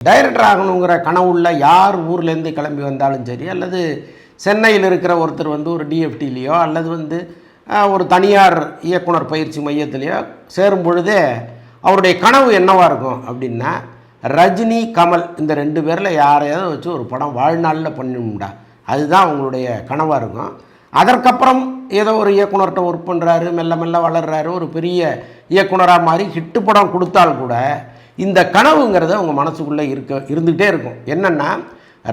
Director ஆகணுங்கிற கனவுள்ள யார் ஊர்லேருந்து கிளம்பி வந்தாலும் சரி அல்லது சென்னையில் இருக்கிற ஒருத்தர் வந்து ஒரு டிஎஃப்டிலேயோ அல்லது வந்து ஒரு தனியார் இயக்குனர் பயிற்சி மையத்திலேயோ சேரும் பொழுதே அவருடைய கனவு என்னவாக இருக்கும் அப்படின்னா ரஜினி கமல் இந்த ரெண்டு பேரில் யாரையாவது வச்சு ஒரு படம் வாழ்நாளில் பண்ணணும்டா அதுதான் அவங்களுடைய கனவாக இருக்கும். அதற்கப்புறம் ஏதோ ஒரு இயக்குனர்கிட்ட ஒர்க் பண்ணுறாரு மெல்ல மெல்ல வளர்றாரு ஒரு பெரிய இயக்குனராக மாதிரி ஹிட்டு படம் கொடுத்தால் கூட இந்த கனவுங்கிறது அவங்க மனசுக்குள்ளே இருக்க இருந்துகிட்டே இருக்கும். என்னென்னா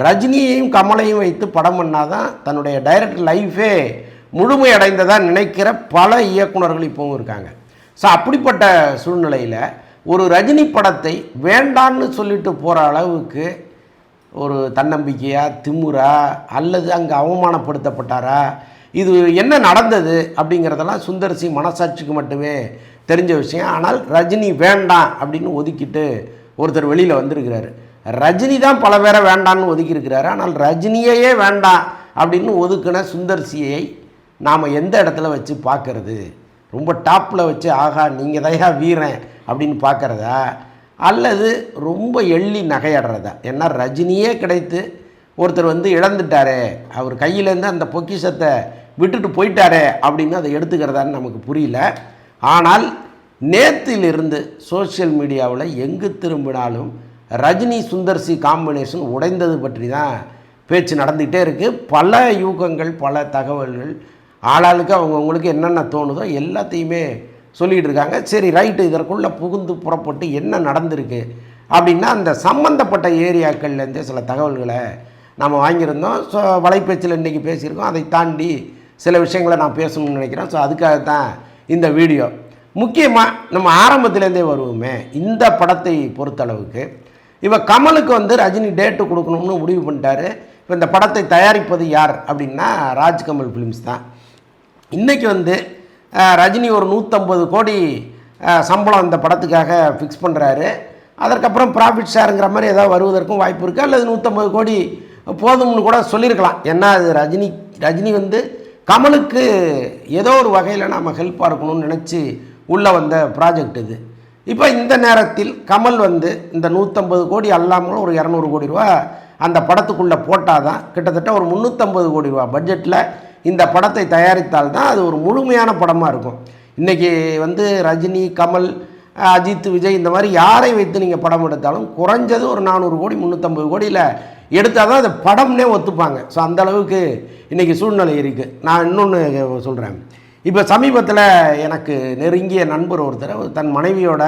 ரஜினியையும் கமலையும் வைத்து படம் பண்ணால் தான் தன்னுடைய டைரக்டர் லைஃபே முழுமையடைந்ததாக நினைக்கிற பல இயக்குனர்கள் இப்போவும் இருக்காங்க. ஸோ அப்படிப்பட்ட சூழ்நிலையில் ஒரு ரஜினி படத்தை வேண்டான்னு சொல்லிட்டு போகிற அளவுக்கு ஒரு தன்னம்பிக்கையாக திமுறா அல்லது அங்கே அவமானப்படுத்தப்பட்டாரா இது என்ன நடந்தது அப்படிங்கிறதெல்லாம் சுந்தர் சி மனசாட்சிக்கு மட்டுமே தெரிஞ்ச விஷயம். ஆனால் ரஜினி வேண்டாம் அப்படின்னு ஒதுக்கிட்டு ஒருத்தர் வெளியில் வந்திருக்கிறாரு. ரஜினி தான் பல பேரை வேண்டான்னு ஒதுக்கியிருக்கிறாரு. ஆனால் ரஜினியையே வேண்டாம் அப்படின்னு ஒதுக்கின சுந்தர்சியை நாம் எந்த இடத்துல வச்சு பார்க்கறது? ரொம்ப டாப்பில் வச்சு ஆகா நீங்கள் தயா வீரன் அப்படின்னு பார்க்குறதா? அல்லது ரொம்ப எள்ளி நகையாடுறதா? ஏன்னா ரஜினியே கிடைத்து ஒருத்தர் வந்து இழந்துட்டாரே அவர் கையிலேருந்து அந்த பொக்கிஷத்தை விட்டுட்டு போயிட்டாரே அப்படின்னு அதை எடுத்துக்கிறதான்னு நமக்கு புரியல. ஆனால் நேத்திலிருந்து சோஷியல் மீடியாவில் எங்கு திரும்பினாலும் ரஜினி சுந்தர்சி காம்பினேஷன் உடைந்தது பற்றி தான் பேச்சு நடந்துகிட்டே இருக்குது பல யூகங்கள் பல தகவல்கள் ஆளாளுக்கு அவங்கவுங்களுக்கு என்னென்ன தோணுதோ எல்லாத்தையுமே சொல்லிகிட்டு இருக்காங்க. சரி ரைட்டு இதற்குள்ளே புகுந்து புறப்பட்டு என்ன நடந்திருக்கு அப்படின்னா அந்த சம்மந்தப்பட்ட ஏரியாக்கள்லேருந்தே சில தகவல்களை நம்ம வாங்கியிருந்தோம். ஸோ வலைப்பேச்சில் இன்றைக்கி பேசியிருக்கோம். அதை தாண்டி சில விஷயங்களை நான் பேசணும்னு நினைக்கிறேன். ஸோ அதுக்காகத்தான் இந்த வீடியோ. முக்கியமாக நம்ம ஆரம்பத்துலேருந்தே வருவோமே இந்த படத்தை பொறுத்தளவுக்கு. இப்போ கமலுக்கு வந்து ரஜினி டேட்டு கொடுக்கணும்னு முடிவு பண்ணிட்டாரு. இப்போ இந்த படத்தை தயாரிப்பது யார் அப்படின்னா ராஜ்கமல் ஃபிலிம்ஸ் தான். இன்றைக்கி வந்து ரஜினி ஒரு நூற்றம்பது கோடி சம்பளம் இந்த படத்துக்காக ஃபிக்ஸ் பண்ணுறாரு அதற்கப்புறம் ப்ராஃபிட் ஷேருங்கிற மாதிரி ஏதாவது வருவதற்கும் வாய்ப்பு இருக்குது அல்லது நூற்றம்பது கோடி போதும்னு கூட சொல்லியிருக்கலாம். ஏன்னா அது ரஜினி ரஜினி வந்து கமலுக்கு ஏதோ ஒரு வகையில் நாம் ஹெல்ப்பாக இருக்கணும்னு நினச்சி உள்ளே வந்த ப்ராஜெக்ட் இது. இப்போ இந்த நேரத்தில் கமல் வந்து இந்த நூற்றம்பது கோடி அல்லாமலும் ஒரு இரநூறு கோடி ரூபா அந்த படத்துக்குள்ளே போட்டால் தான் கிட்டத்தட்ட ஒரு முந்நூற்றம்பது கோடி ரூபா பட்ஜெட்டில் இந்த படத்தை தயாரித்தால் தான் அது ஒரு முழுமையான படமாக இருக்கும். இன்றைக்கி வந்து ரஜினி கமல் அஜித் விஜய் இந்த மாதிரி யாரை வைத்து நீங்கள் படம் எடுத்தாலும் குறைஞ்சது ஒரு நானூறு கோடி முந்நூற்றம்பது கோடியில் எடுத்தால் தான் அது படம்னே ஒத்துப்பாங்க. ஸோ அந்த அளவுக்கு இன்றைக்கி சூழ்நிலை இருக்குது நான் இன்னொன்று சொல்கிறேன் இப்போ சமீபத்தில் எனக்கு நெருங்கிய நண்பர் ஒருத்தர் தன் மனைவியோட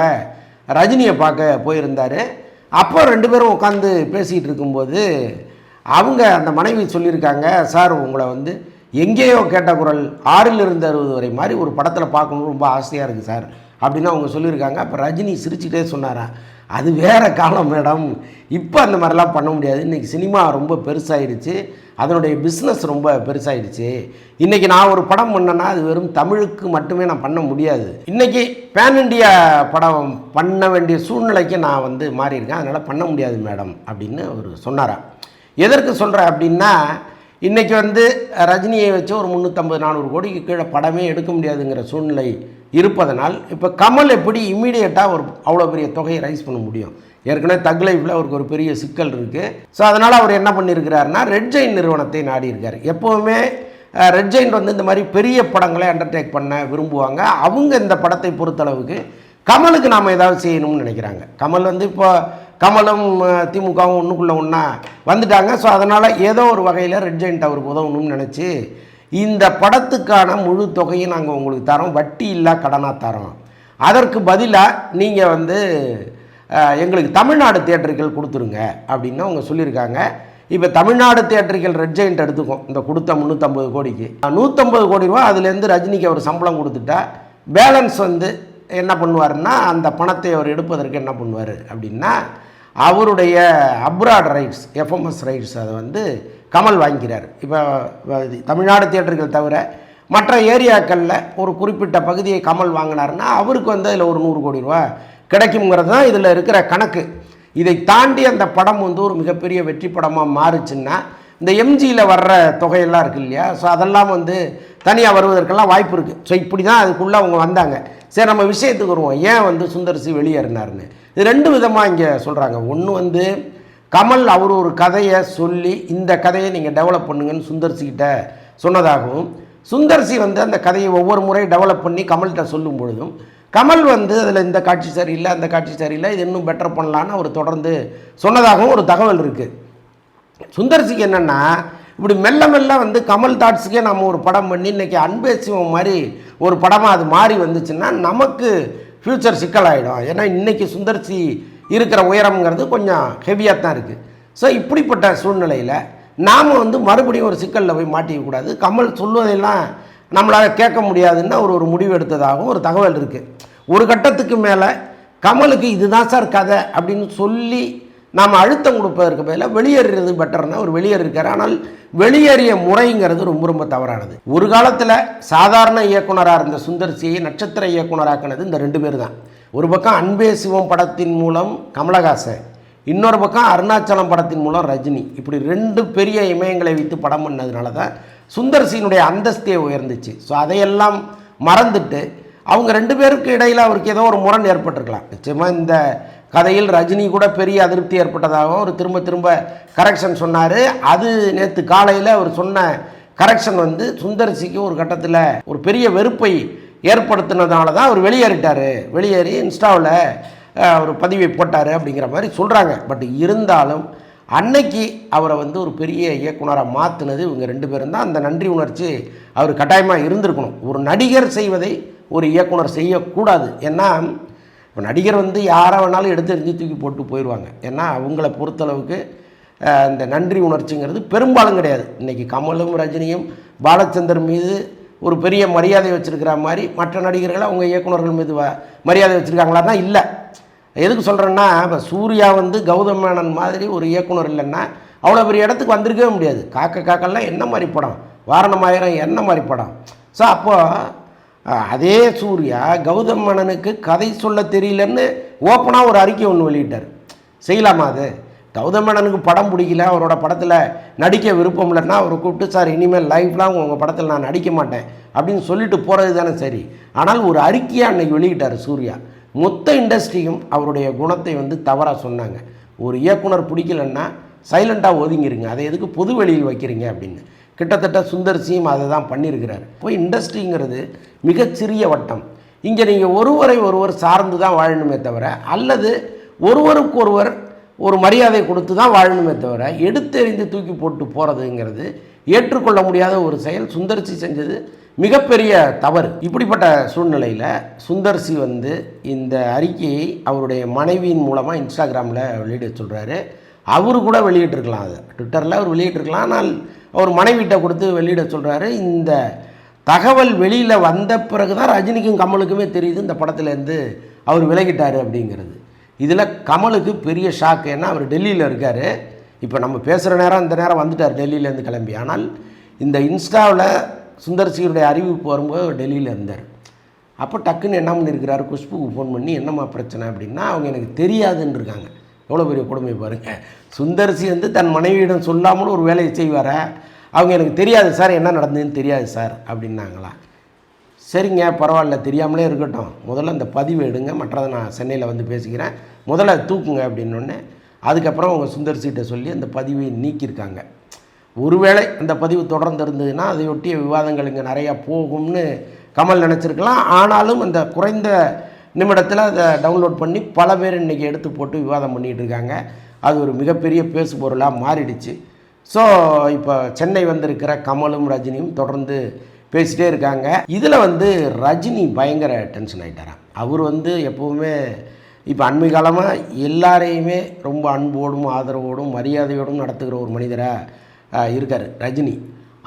ரஜினியை பார்க்க போயிருந்தார். அப்போ ரெண்டு பேரும் உட்காந்து பேசிகிட்டு இருக்கும்போது அவங்க அந்த மனைவி சொல்லியிருக்காங்க சார் உங்களை வந்து எங்கேயோ கேட்ட குரல் ஆறிலிருந்து அறுபது வரை மாதிரி ஒரு படத்தில் பார்க்கணும்னு ரொம்ப ஆசையாக இருக்குது சார். அப்படின்னு அவங்க சொல்லியிருக்காங்க. அப்போ ரஜினி சிரிச்சுட்டே சொன்னாராம் அது வேற காலம் மேடம். இப்போ அந்த மாதிரிலாம் பண்ண முடியாது. இன்றைக்கி சினிமா ரொம்ப பெருசாயிடுச்சு. அதனுடைய பிஸ்னஸ் ரொம்ப பெருசாகிடுச்சு இன்றைக்கி நான் ஒரு படம் பண்ணேன்னா அது வெறும் தமிழுக்கு மட்டுமே நான் பண்ண முடியாது. இன்றைக்கி பேன் இண்டியா படம் பண்ண வேண்டிய சூழ்நிலைக்கு நான் வந்து மாறியிருக்கேன். அதனால் பண்ண முடியாது மேடம் அப்படின்னு அவர் சொன்னாராம் எதற்கு சொல்கிறேன் அப்படின்னா இன்றைக்கி வந்து ரஜினியை வச்சு ஒரு முந்நூற்றம்பது நானூறு கோடிக்கு கீழே படமே எடுக்க முடியாதுங்கிற சூழ்நிலை இருப்பதனால் இப்போ கமல் எப்படி இம்மீடியட்டாக ஒரு அவ்வளோ பெரிய தொகையை ரைஸ் பண்ண முடியும்? ஏற்கனவே தக் லைஃப்பில் அவருக்கு ஒரு பெரிய சிக்கல் இருக்குது ஸோ அதனால் அவர் என்ன பண்ணியிருக்கிறாருன்னா ரெட் ஜெயின் நிறுவனத்தை நாடி இருக்கார் எப்போவுமே ரெட் ஜெயின் வந்து இந்த மாதிரி பெரிய படங்களை அண்டர்டேக் பண்ண விரும்புவாங்க. அவங்க இந்த படத்தை பொறுத்தளவுக்கு கமலுக்கு நாம் ஏதாவது செய்யணும்னு நினைக்கிறாங்க. கமல் வந்து இப்போ கமலும் திமுகவும் ஒன்றுக்குள்ளே ஒன்றா வந்துட்டாங்க. ஸோ அதனால் ஏதோ ஒரு வகையில் ரெட் ஜெயின்ட் அவருக்கு உதவணும்னு நினச்சி இந்த படத்துக்கான முழு தொகையும் நாங்கள் உங்களுக்கு தரோம். வட்டி இல்லா கடனாக தரோம். அதற்கு பதிலாக நீங்கள் வந்து எங்களுக்கு தமிழ்நாடு தேட்டர்கள் கொடுத்துருங்க அப்படின்னு அவங்க சொல்லியிருக்காங்க. இப்போ தமிழ்நாடு தேட்டர்கள் ரெட் ஜெயிண்ட் எடுத்துக்கும் இந்த கொடுத்த முந்நூற்றம்பது கோடிக்கு. நூற்றம்பது கோடி ரூபா அதுலேருந்து ரஜினிக்கு அவர் சம்பளம் கொடுத்துட்டா பேலன்ஸ் வந்து என்ன பண்ணுவார்னா அந்த பணத்தை அவர் எடுப்பதற்கு என்ன பண்ணுவார் அப்படின்னா அவருடைய அப்ராட் ரைட்ஸ் எஃப்எம்எஸ் ரைட்ஸ் அதை வந்து கமல் வாங்கிக்கிறார். இப்போ தமிழ்நாடு தியேட்டர்கள் தவிர மற்ற ஏரியாக்களில் ஒரு குறிப்பிட்ட பகுதியை கமல் வாங்கினாருன்னா அவருக்கு வந்து அதில் ஒரு நூறு கோடி ரூபா கிடைக்குங்கிறது தான் இதில் இருக்கிற கணக்கு. இதை தாண்டி அந்த படம் வந்து ஒரு மிகப்பெரிய வெற்றி படமாக மாறுச்சுன்னா இந்த எம்ஜியில் வர்ற தொகையெல்லாம் இருக்கு இல்லையா? ஸோ அதெல்லாம் வந்து தனியாக வருவதற்கெல்லாம் வாய்ப்பு இருக்குது ஸோ இப்படி தான் அதுக்குள்ளே அவங்க வந்தாங்க. சரி நம்ம விஷயத்துக்கு வருவோம். ஏன் வந்து சுந்தர்சி வெளியேறினார்னு இது ரெண்டு விதமாக இங்கே சொல்கிறாங்க ஒன்று வந்து கமல் அவர் ஒரு கதையை சொல்லி இந்த கதையை நீங்கள் டெவலப் பண்ணுங்கன்னு சுந்தர்சிக்கிட்ட சொன்னதாகவும் சுந்தர்சி வந்து அந்த கதையை ஒவ்வொரு முறையும் டெவலப் பண்ணி கமல்கிட்ட சொல்லும் பொழுதும் கமல் வந்து அதில் இந்த காட்சி சரியில்லை அந்த காட்சி சரியில்லை இது இன்னும் பெட்டர் பண்ணலான்னு அவர் தொடர்ந்து சொன்னதாகவும் ஒரு தகவல் இருக்குது சுந்தர்சிக்கு என்னென்னா இப்படி மெல்ல மெல்ல வந்து கமல் தாட்ஸுக்கே நம்ம ஒரு படம் பண்ணி இன்றைக்கி அன்பே சிவம் மாதிரி ஒரு படமாக அது மாறி வந்துச்சுன்னா நமக்கு ஃப்யூச்சர் சிக்கலாகிடும் ஏன்னா இன்றைக்கி சுந்தர்சி இருக்கிற உயரம்ங்கிறது கொஞ்சம் ஹெவியாக தான் இருக்குது ஸோ இப்படிப்பட்ட சூழ்நிலையில் நாம் வந்து மறுபடியும் ஒரு சிக்கலில் போய் மாட்டிக்கக்கூடாது கமல் சொல்வதையெல்லாம் நம்மளால் கேட்க முடியாதுன்னு அவர் ஒரு முடிவு எடுத்ததாகவும் ஒரு தகவல் இருக்குது ஒரு கட்டத்துக்கு மேலே கமலுக்கு இதுதான் சார் கதை அப்படின்னு சொல்லி நாம் அழுத்தம் கொடுப்பதற்கு பதிலாக வெளியேறது பெட்டர்னா ஒரு வெளியேறிருக்கார். ஆனால் வெளியேறிய முறைங்கிறது ரொம்ப ரொம்ப தவறானது. ஒரு காலத்தில் சாதாரண இயக்குனராக இருந்த சுந்தர்சியை நட்சத்திர இயக்குனராக்கினது இந்த ரெண்டு பேர் தான் ஒரு பக்கம் அன்பே சிவம் படத்தின் மூலம் கமலஹாசன் இன்னொரு பக்கம் அருணாச்சலம் படத்தின் மூலம் ரஜினி. இப்படி ரெண்டு பெரிய இமயங்களை வைத்து படம் பண்ணதுனால தான் சுந்தர்சியினுடைய அந்தஸ்தே உயர்ந்துச்சு. ஸோ அதையெல்லாம் மறந்துட்டு அவங்க ரெண்டு பேருக்கு இடையில் அவருக்கு ஏதோ ஒரு முரண் ஏற்பட்டிருக்கலாம். நிச்சயமாக இந்த கதையில் ரஜினி கூட பெரிய அதிருப்தி ஏற்பட்டதாகவும் அவர் திரும்ப திரும்ப கரெக்ஷன் சொன்னார். அது நேற்று காலையில் அவர் சொன்ன கரெக்ஷன் வந்து சுந்தர்சிக்கு ஒரு கட்டத்தில் ஒரு பெரிய வெறுப்பை ஏற்படுத்தினதுனால தான் அவர் வெளியேறிட்டார். வெளியேறி இன்ஸ்டாவில் ஒரு பதிவை போட்டார் அப்படிங்கிற மாதிரி சொல்கிறாங்க பட் இருந்தாலும் அன்னைக்கு அவரை வந்து ஒரு பெரிய இயக்குனராக மாற்றினது இவங்க ரெண்டு பேரும் தான். அந்த நன்றி உணர்ச்சி அவர் கட்டாயமாக இருந்திருக்கணும். ஒரு நடிகர் செய்வதை ஒரு இயக்குனர் செய்யக்கூடாது. ஏன்னா இப்போ நடிகர் வந்து யாரை வேணாலும் எடுத்து எரிஞ்சு தூக்கி போட்டு போயிடுவாங்க. ஏன்னா அவங்கள பொறுத்தளவுக்கு இந்த நன்றி உணர்ச்சிங்கிறது பெரும்பாலும் கிடையாது. இன்றைக்கி கமலும் ரஜினியும் பாலச்சந்தர் மீது ஒரு பெரிய மரியாதை வச்சுருக்கிற மாதிரி மற்ற நடிகர்கள் அவங்க இயக்குனர்கள் மீது வ- மரியாதை வச்சுருக்காங்களான்னா இல்லை. எதுக்கு சொல்கிறேன்னா இப்போ சூர்யா வந்து கௌதம் மேனன் மாதிரி ஒரு இயக்குனர் இல்லைன்னா அவ்வளோ பெரிய இடத்துக்கு வந்திருக்கவே முடியாது. காக்க காக்கெல்லாம் என்ன மாதிரி படம்? வாரணமாயிரம் என்ன மாதிரி படம்? ஸோ அப்போது அதே சூர்யா கௌதம் மேனனுக்கு கதை சொல்ல தெரியலன்னு ஓப்பனாக ஒரு அறிக்கை ஒன்று வெளியிட்டார். செய்யலாமா அது? கௌதம் மேனனுக்கு படம் பிடிக்கல அவரோட படத்தில் நடிக்க விருப்பம் இல்லைன்னா அவரை கூப்பிட்டு சார் இனிமேல் லைஃப்லாம் உங்கள் படத்தில் நான் நடிக்க மாட்டேன். அப்படின்னு சொல்லிட்டு போகிறது தானே சரி. ஆனால் ஒரு அறிக்கையாக அன்னைக்கு வெளியிட்டார் சூர்யா. மொத்த இண்டஸ்ட்ரியும் அவருடைய குணத்தை வந்து தவறாக சொன்னாங்க. ஒரு இயக்குனர் பிடிக்கலன்னா சைலண்ட்டாக ஒதுங்கிருங்க. அதை எதுக்கு பொது வெளியில் வைக்கிறீங்க அப்படின்னு. கிட்டத்தட்ட சுந்தர்சியும் அதை தான் பண்ணியிருக்கிறார். இப்போ இண்டஸ்ட்ரிங்கிறது மிகச்சிறிய வட்டம். இங்கே நீங்கள் ஒருவரை ஒருவர் சார்ந்து தான் வாழணுமே தவிர அல்லது ஒருவருக்கொருவர் ஒரு மரியாதை கொடுத்து தான் வாழணுமே தவிர எடுத்தெறிந்து தூக்கி போட்டு போகிறதுங்கிறது ஏற்றுக்கொள்ள முடியாத ஒரு செயல் சுந்தர்சி செஞ்சது மிகப்பெரிய தவறு. இப்படிப்பட்ட சூழ்நிலையில் சுந்தர்சி வந்து இந்த அறிக்கையை அவருடைய மனைவியின் மூலமாக இன்ஸ்டாகிராமில் வெளியிட சொல்கிறாரு அவரு கூட வெளியிட்டிருக்கலாம் அது. ட்விட்டரில் அவர் வெளியிட்டிருக்கலாம். ஆனால் அவர் மனைவிட்ட கொடுத்து வெளியிட சொல்கிறாரு இந்த தகவல் வெளியில் வந்த பிறகு தான் ரஜினிக்கும் கமலுக்குமே தெரியுது இந்த படத்துலேருந்து அவர் விலகிட்டார் அப்படிங்கிறது. இதில் கமலுக்கு பெரிய ஷாக் ஏன்னா அவர் டெல்லியில் இருக்கார். இப்போ நம்ம பேசுகிற நேரம் இந்த நேரம் வந்துட்டார் டெல்லியிலேருந்து கிளம்பி. ஆனால் இந்த இன்ஸ்டாவில் சுந்தர்சியுடைய அறிவிப்பு வரும்போது டெல்லியில் இருந்தார். அப்போ டக்குன்னு என்ன பண்ணியிருக்கிறாரு குஷ்புக்கு ஃபோன் பண்ணி என்னம்மா பிரச்சனை? அப்படின்னா அவங்க எனக்கு தெரியாதுன்னு இருக்காங்க எவ்வளோ பெரிய கொடுமை பாருங்கள் சுந்தர்சி வந்து தன் மனைவியிடம் சொல்லாமலும் ஒரு வேலையை செய்வார. அவங்க எனக்கு தெரியாது சார் என்ன நடந்ததுன்னு தெரியாது சார் அப்படின்னாங்களா. சரிங்க பரவாயில்ல தெரியாமலே இருக்கட்டும். முதல்ல இந்த பதிவு எடுங்க மற்றதை நான் சென்னையில் வந்து பேசிக்கிறேன். முதல்ல தூக்குங்க அப்படின்னொடனே அதுக்கப்புறம் அவங்க சுந்தர்சிகிட்ட சொல்லி அந்த பதிவை நீக்கியிருக்காங்க. ஒருவேளை அந்த பதிவு தொடர்ந்து இருந்ததுன்னா அதையொட்டிய விவாதங்கள் இங்கே நிறையா போகும்னு கமல் நினச்சிருக்கலாம். ஆனாலும் அந்த குறைந்த நிமிடத்தில் அதை டவுன்லோட் பண்ணி பல பேர் இன்றைக்கி எடுத்து போட்டு விவாதம் பண்ணிகிட்டு இருக்காங்க. அது ஒரு மிகப்பெரிய பேசு பொருளாக மாறிடுச்சு. ஸோ இப்போ சென்னை வந்திருக்கிற கமலும் ரஜினியும் தொடர்ந்து பேசிகிட்டே இருக்காங்க. இதில் வந்து ரஜினி பயங்கர டென்ஷன் ஆகிட்டாராம் அவர் வந்து எப்போவுமே இப்போ அண்மை காலமாக எல்லாரையுமே ரொம்ப அன்போடும் ஆதரவோடும் மரியாதையோடும் நடத்துகிற ஒரு மனிதராக இருக்கார் ரஜினி.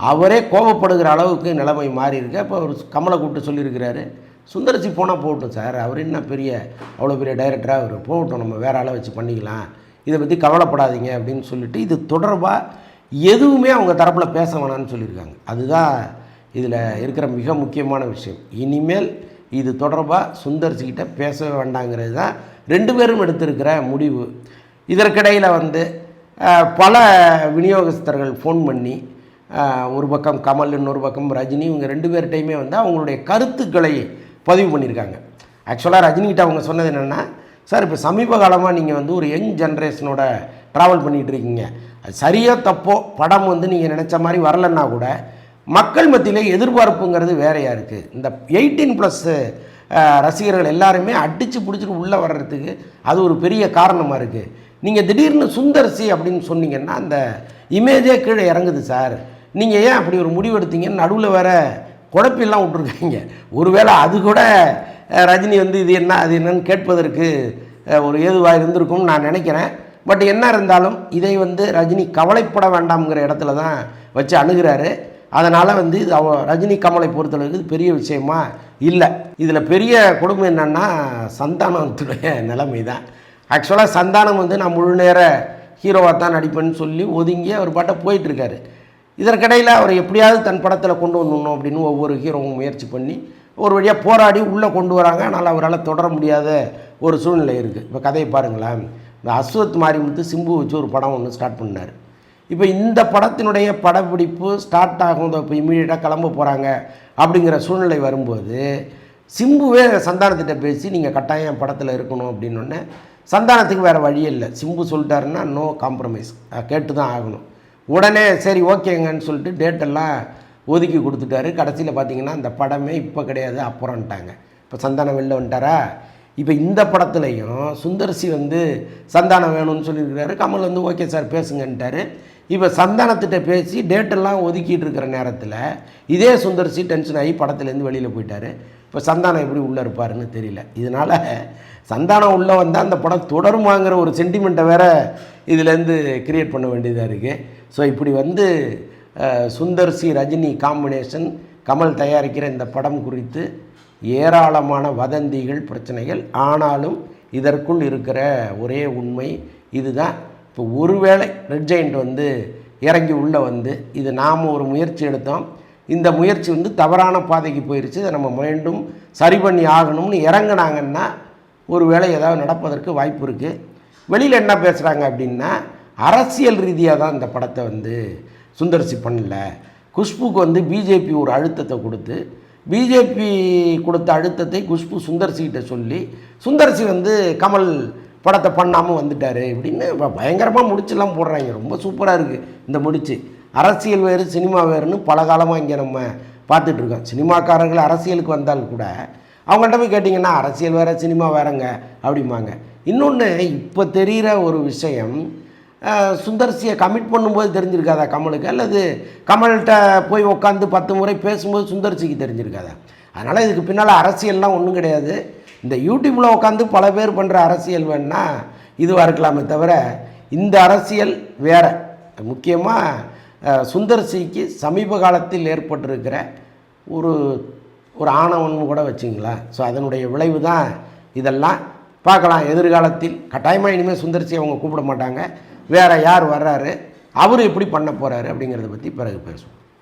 அவரே கோபப்படுகிற அளவுக்கு நிலைமை மாறி இருக்கு அப்போ அவர் கமலை கூப்பிட்டு சொல்லியிருக்கிறாரு. சுந்தரசி போனால் போகட்டும் சார். அவர் என்ன பெரிய அவ்வளோ பெரிய டைரக்டராக அவர் போகட்டும். நம்ம வேற ஆளை வச்சு பண்ணிக்கலாம். இதை பற்றி கவலைப்படாதீங்க அப்படின்னு சொல்லிட்டு இது தொடர்பாக எதுவுமே அவங்க தரப்பில் பேச வேணாம்னு சொல்லியிருக்காங்க. அதுதான் இதில் இருக்கிற மிக முக்கியமான விஷயம். இனிமேல் இது தொடர்பாக சுந்தர்சிக்கிட்ட பேசவே வேண்டாங்கிறது தான் ரெண்டு பேரும் எடுத்திருக்கிற முடிவு. இதற்கிடையில் வந்து பல விநியோகஸ்தர்கள் ஃபோன் பண்ணி ஒரு பக்கம் கமல் இன்னொரு பக்கம் ரஜினி இவங்க ரெண்டு பேர்கிட்டையுமே வந்து அவங்களுடைய கருத்துக்களை பதிவு பண்ணியிருக்காங்க. ஆக்சுவலாக ரஜினிகிட்ட அவங்க சொன்னது என்னென்னா சார் இப்போ சமீப காலமாக நீங்கள் வந்து ஒரு யங் ஜென்ரேஷனோட ட்ராவல் பண்ணிகிட்டு இருக்கீங்க அது சரியோ தப்போ படம் வந்து நீங்கள் நினச்ச மாதிரி வரலன்னா கூட மக்கள் மத்தியில் எதிர்பார்ப்புங்கிறது வேறையாக இருக்குது இந்த எயிட்டீன் ப்ளஸ்ஸு ரசிகர்கள் எல்லாருமே அடித்து பிடிச்சிட்டு உள்ளே வர்றதுக்கு அது ஒரு பெரிய காரணமாக இருக்குது நீங்கள் திடீர்னு சுந்தர்சி அப்படின்னு சொன்னீங்கன்னா அந்த இமேஜே கீழே இறங்குது சார் நீங்கள் ஏன் அப்படி ஒரு முடிவு எடுத்தீங்கன்னு நடுவில் வேறு குழப்பெல்லாம் விட்ருக்காங்க ஒருவேளை அது கூட ரஜினி வந்து இது என்ன அது என்னன்னு கேட்பதற்கு ஒரு ஏதுவாக இருந்திருக்கும்னு நான் நினைக்கிறேன். பட் என்ன இருந்தாலும் இதை வந்து ரஜினி கவலைப்பட வேண்டாம்ங்கிற இடத்துல தான் வச்சு அணுகிறாரு. அதனால் வந்து இது அவ ரஜினி கமலை பொறுத்தளவுக்கு இது பெரிய விஷயமா இல்லை. இதில் பெரிய கொடுமை என்னன்னா சந்தானத்துடைய நிலைமை தான். ஆக்சுவலாக சந்தானம் வந்து நான் முழு நேர ஹீரோவாக தான் நடிப்பேன்னு சொல்லி ஒதுங்கி அவர் பாட்டை போயிட்டுருக்காரு இதற்கிடையில் அவர் எப்படியாவது தன் படத்தில் கொண்டு வந்துடணும் அப்படின்னு ஒவ்வொரு ஹீரோவும் முயற்சி பண்ணி ஒரு வழியாக போராடி உள்ளே கொண்டு வராங்க. ஆனால் அவரால் தொடர முடியாத ஒரு சூழ்நிலை இருக்குது இப்போ கதையை பாருங்களேன். இந்த அஸ்வத் மாரிமுத்து சிம்பு வச்சு ஒரு படம் ஒன்று ஸ்டார்ட் பண்ணார். இப்போ இந்த படத்தினுடைய படப்பிடிப்பு ஸ்டார்ட் ஆகும் இப்போ இமீடியட்டாக கிளம்ப போகிறாங்க அப்படிங்கிற சூழ்நிலை வரும்போது சிம்புவே சந்தானத்திட்ட பேசி நீங்கள் கட்டாயம் படத்தில் இருக்கணும் அப்படின்னோடனே சந்தானத்துக்கு வேறு வழி இல்லை. சிம்பு சொல்லிட்டாருன்னா நோ காம்ப்ரமைஸ் கேட்டு தான் ஆகணும். உடனே சரி ஓகேங்கன்னு சொல்லிட்டு டேட்டெல்லாம் ஒதுக்கி கொடுத்துட்டாரு. கடைசியில் பார்த்தீங்கன்னா அந்த படமே இப்போ கிடையாது அப்புறம்ட்டாங்க இப்போ சந்தானம் வெளில வந்துட்டாரா? இப்போ இந்த படத்துலையும் சுந்தர்சி வந்து சந்தானம் வேணும்னு சொல்லியிருக்கிறாரு. கமல் வந்து ஓகே சார் பேசுங்கன்ட்டாரு. இப்போ சந்தானத்திட்ட பேசி டேட்டெல்லாம் ஒதுக்கிட்டு இருக்கிற நேரத்தில் இதே சுந்தர்சி டென்ஷன் ஆகி படத்துலேருந்து வெளியில் போயிட்டாரு. இப்போ சந்தானம் எப்படி உள்ளே இருப்பாருன்னு தெரியல. இதனால் சந்தானம் உள்ளே வந்தால் அந்த படம் தொடருமாங்கிற ஒரு சென்டிமெண்ட்டை வேற இதுலேருந்து கிரியேட் பண்ண வேண்டியதாக இருக்குது ஸோ இப்படி வந்து சுந்தர்சி சுந்தர் சி ரஜினி காம்பினேஷன் கமல் தயாரிக்கிற இந்த படம் குறித்து ஏராளமான வதந்திகள் பிரச்சனைகள் ஆனாலும் இதற்குள் இருக்கிற ஒரே உண்மை இதுதான். இப்போ ஒருவேளை ரெட் ஜெயிண்ட் வந்து இறங்கி உள்ளே வந்து இது நாம் ஒரு முயற்சி எடுத்தோம். இந்த முயற்சி வந்து தவறான பாதைக்கு போயிடுச்சு இதை நம்ம மீண்டும் சரி பண்ணி ஆகணும்னு இறங்குனாங்கன்னா ஒருவேளை ஏதாவது நடப்பதற்கு வாய்ப்பு இருக்குது வெளியில் என்ன பேசுகிறாங்க அப்படின்னா அரசியல் ரீதியாக தான் இந்த படத்தை வந்து சுந்தர்சி பண்ணல. குஷ்புக்கு வந்து பிஜேபி ஒரு அழுத்தத்தை கொடுத்து பிஜேபி கொடுத்த அழுத்தத்தை குஷ்பு சுந்தர்சிகிட்ட சொல்லி சுந்தர்சி வந்து கமல் படத்தை பண்ணாமல் வந்துட்டாரு இப்படின்னு பயங்கரமாக முடிச்செல்லாம் போடுறாங்க. ரொம்ப சூப்பராக இருக்குது இந்த முடிச்சு. அரசியல் வேறு சினிமா வேறுன்னு பல காலமாக இங்கே நம்ம பார்த்துட்ருக்கோம். சினிமாக்காரர்கள் அரசியலுக்கு வந்தால் கூட அவங்கள்ட்ட போய் கேட்டிங்கன்னா அரசியல் வேறு சினிமா வேறங்க அப்படிம்பாங்க. இன்னொன்று இப்போ தெரிகிற ஒரு விஷயம் சுந்தர்சியை கமிட் பண்ணும்போது தெரிஞ்சிருக்காதா கமலுக்கு? அல்லது கமல்கிட்ட போய் உட்காந்து பத்து முறை பேசும்போது சுந்தர்சிக்கு தெரிஞ்சிருக்காதா? அதனால் இதுக்கு பின்னால் அரசியல்லாம் ஒன்றும் கிடையாது. இந்த யூடியூப்பில் உட்காந்து பல பேர் பண்ணுற அரசியல் வேணால் இதுவாக இருக்கலாமே தவிர இந்த அரசியல் வேறு. முக்கியமாக சுந்தர்சிக்கு சமீப காலத்தில் ஏற்பட்டிருக்கிற ஒரு ஒரு ஆணவன் கூட வச்சுங்களேன். ஸோ அதனுடைய விளைவு தான் இதெல்லாம். பார்க்கலாம் எதிர்காலத்தில். கட்டாயமாக இனிமேல் சுந்தர்சி அவங்க கூப்பிட மாட்டாங்க. வேறு யார் வர்றாரு? அவர் எப்படி பண்ண போகிறாரு அப்படிங்கிறத பற்றி பிறகு பேசுவோம்.